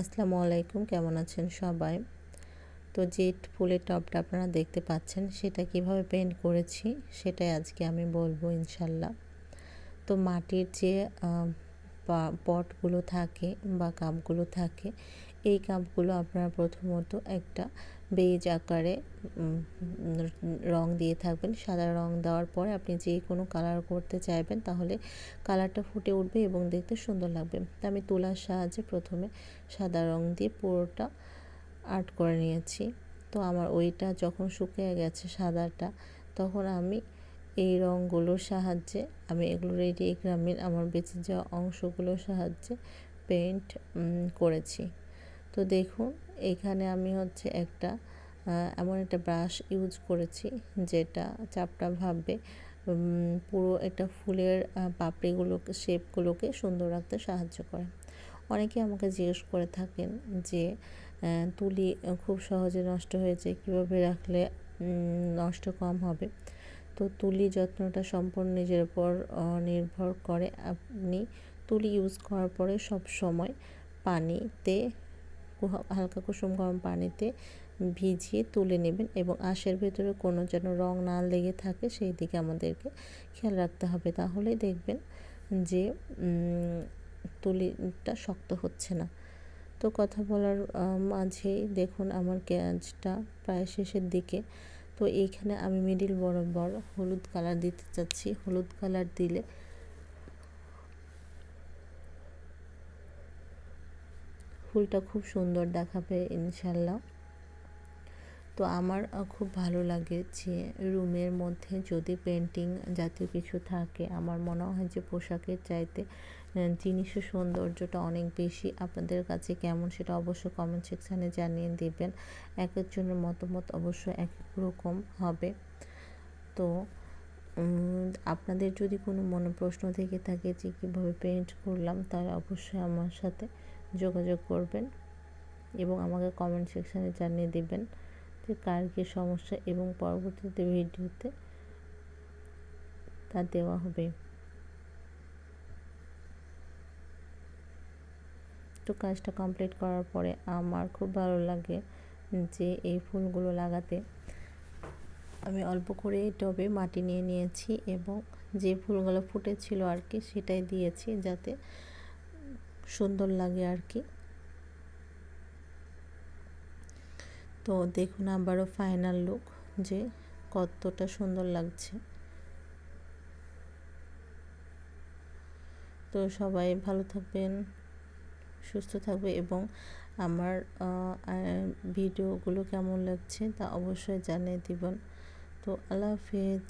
আসসালামু আলাইকুম, কেমন আছেন সবাই? তো যে ফুলের টপটা আপনারা দেখতে পাচ্ছেন, সেটা কীভাবে পেন্ট করেছি সেটাই আজকে আমি বলব ইনশাল্লাহ। তো মাটির যে পটগুলো থাকে বা কাপগুলো থাকে এই কাপগুলো আপনারা প্রথমত একটা বেজ আকারে রং দিয়ে থাকবেন। সাদা রং দেওয়ার পরে আপনি যে কোনো কালার করতে চাইবেন, তাহলে কালারটা ফুটে উঠবে এবং দেখতে সুন্দর লাগবে। তা আমি তুলার সাহায্যে প্রথমে সাদা রং দিয়ে পুরোটা আর্ট করে নিয়েছি। তো আমার ওইটা যখন শুকিয়ে গেছে সাদাটা, তখন আমি এই রঙগুলোর সাহায্যে, আমি এগুলো রেডি গ্রামীণ আমার বেঁচে যাওয়া অংশগুলোর সাহায্যে পেন্ট করেছি। তো দেখুন, এখানে আমি হচ্ছে একটা এমন একটা ব্রাশ ইউজ করেছি যেটা চাপটা ভাববে পুরো একটা ফুলের পাপড়িগুলোকে, শেপগুলোকে সুন্দর রাখতে সাহায্য করে। অনেকে আমাকে জিজ্ঞেস করে থাকেন যে তুলি খুব সহজে নষ্ট হয়েছে, কীভাবে রাখলে নষ্ট কম হবে? তো তুলি যত্নটা সম্পূর্ণ নিজের উপর নির্ভর করে। আপনি তুলি ইউজ করার পরে সব সময় পানিতে হালকা কুসুম গরম পানিতে ভিজিয়ে তুলে নেবেন এবং আঁশের ভেতরে কোনো যেন রং না লেগে থাকে সেই দিকে আমাদেরকে খেয়াল রাখতে হবে। তাহলেই দেখবেন যে তুলিটা শক্ত হচ্ছে না। তো কথা বলার মাঝেই দেখুন আমার ক্যাঁচটা প্রায় শেষের দিকে। তো এইখানে আমি মিডিল বরাবর হলুদ কালার দিতে চাচ্ছি। হলুদ কালার দিলে ফুলটা খুব সুন্দর দেখাবে ইনশাল্লাহ তো আমার খুব ভালো লাগে যে রুমের মধ্যে যদি পেন্টিং জাতীয় কিছু থাকে, আমার মনে হয় যে পোশাকের চাইতে জিনিসের সৌন্দর্যটা অনেক বেশি। আপনাদের কাছে কেমন সেটা অবশ্য কমেন্ট সেকশানে জানিয়ে দেবেন। এক একজনের মতামত অবশ্যই এক এক রকম হবে। তো আপনাদের যদি কোনো মনে প্রশ্ন থেকে থাকে যে কীভাবে পেন্ট করলাম, তাহলে অবশ্যই আমার সাথে যোগাযোগ করবেন এবং আমাকে কমেন্ট সেকশানে জানিয়ে দেবেন যে কার কী সমস্যা এবং পরবর্তীতে ভিডিওতে তা দেওয়া হবে। তো কাজটা কমপ্লিট করার পরে আমার খুব ভালো লাগে যে এই ফুলগুলো লাগাতে। আমি অল্প করে টবে মাটি নিয়ে নিয়েছি এবং যে ফুলগুলো ফুটেছিল আর কি সেটাই দিয়েছি যাতে সুন্দর লাগে আর কি। তো দেখুন আবারও ফাইনাল লুক যে কতটা সুন্দর লাগছে। তো সবাই ভালো থাকবেন, সুস্থ থাকবে এবং আমার ভিডিওগুলো কেমন লাগছে তা অবশ্যই জানিয়ে দিবেন। তো আল্লাহ হাফেজ।